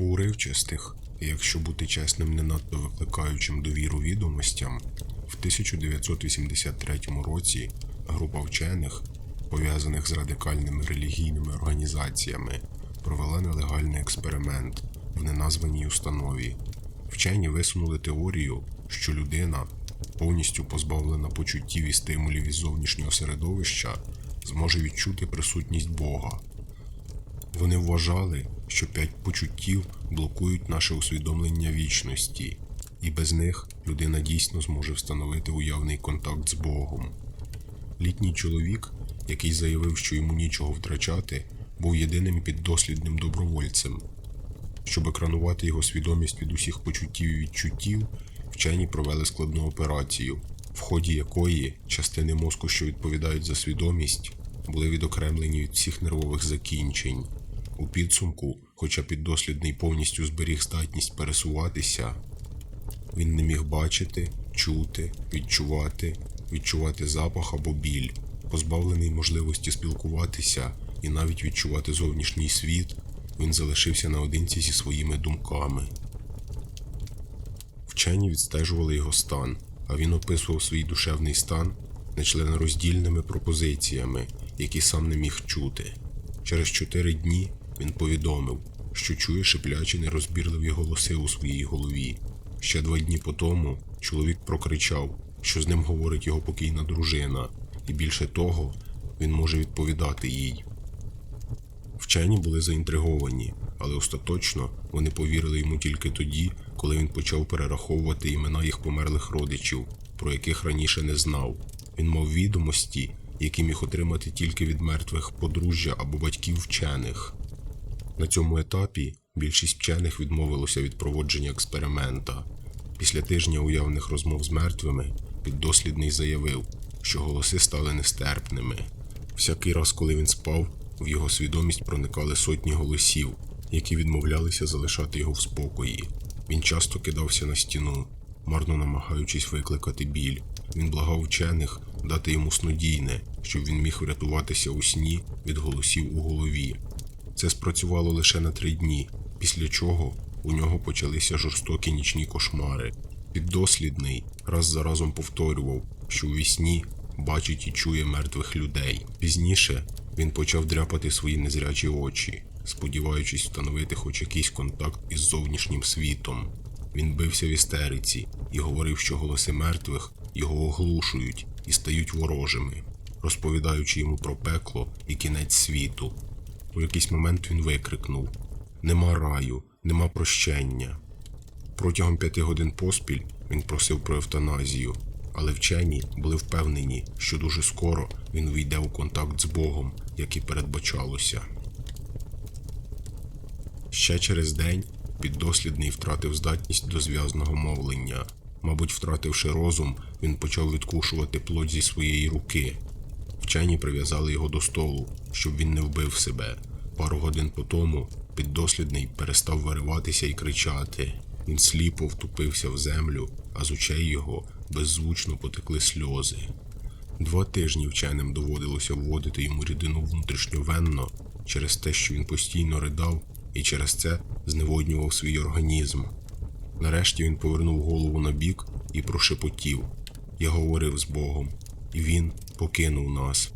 По уривчастих, якщо бути чесним, не надто викликаючим довіру відомостям, в 1983 році група вчених, пов'язаних з радикальними релігійними організаціями, провела нелегальний експеримент в неназваній установі. Вчені висунули теорію, що людина, повністю позбавлена почуттів і стимулів із зовнішнього середовища, зможе відчути присутність Бога. Вони вважали, що п'ять почуттів блокують наше усвідомлення вічності, і без них людина дійсно зможе встановити уявний контакт з Богом. Літній чоловік, який заявив, що йому нічого втрачати, був єдиним піддослідним добровольцем. Щоб екранувати його свідомість від усіх почуттів і відчуттів, вчені провели складну операцію, в ході якої частини мозку, що відповідають за свідомість, були відокремлені від всіх нервових закінчень. У підсумку, хоча піддослідний повністю зберіг здатність пересуватися, він не міг бачити, чути, відчувати, відчувати запах або біль, позбавлений можливості спілкуватися і навіть відчувати зовнішній світ, він залишився наодинці зі своїми думками. Вчені відстежували його стан, а він описував свій душевний стан нечленороздільними пропозиціями, які сам не міг чути. Через чотири дні він повідомив, що чує шиплячі нерозбірливі голоси у своїй голові. Ще два дні по тому чоловік прокричав, що з ним говорить його покійна дружина, і більше того, він може відповідати їй. Вчені були заінтриговані, але остаточно вони повірили йому тільки тоді, коли він почав перераховувати імена їх померлих родичів, про яких раніше не знав. Він мав відомості, які міг отримати тільки від мертвих подружжя або батьків вчених. На цьому етапі більшість вчених відмовилося від проводження експеримента. Після тижня уявних розмов з мертвими піддослідний заявив, що голоси стали нестерпними. Всякий раз, коли він спав, в його свідомість проникали сотні голосів, які відмовлялися залишати його в спокої. Він часто кидався на стіну, марно намагаючись викликати біль. Він благав вчених дати йому снодійне, щоб він міг врятуватися у сні від голосів у голові. Це спрацювало лише на три дні, після чого у нього почалися жорстокі нічні кошмари. Піддослідний раз за разом повторював, що у вісні бачить і чує мертвих людей. Пізніше він почав дряпати свої незрячі очі, сподіваючись встановити хоч якийсь контакт із зовнішнім світом. Він бився в істериці і говорив, що голоси мертвих його оглушують і стають ворожими, розповідаючи йому про пекло і кінець світу. У якийсь момент він викрикнув: Нема раю, нема прощення. Протягом п'яти годин поспіль він просив про евтаназію, але вчені були впевнені, що дуже скоро він увійде у контакт з Богом, як і передбачалося. Ще через день піддослідний втратив здатність до зв'язного мовлення. Мабуть, втративши розум, він почав відкушувати плоть зі своєї руки. Вчені прив'язали його до столу, щоб він не вбив себе. Пару годин по тому піддослідний перестав вириватися і кричати. Він сліпо втупився в землю, а з очей його беззвучно потекли сльози. Два тижні вченим доводилося вводити йому рідину внутрішньовенно через те, що він постійно ридав і через це зневоднював свій організм. Нарешті він повернув голову на бік і прошепотів. Я говорив з Богом, і він покинув нас.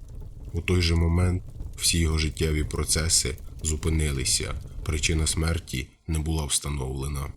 У той же момент всі його життєві процеси зупинилися, причина смерті не була встановлена.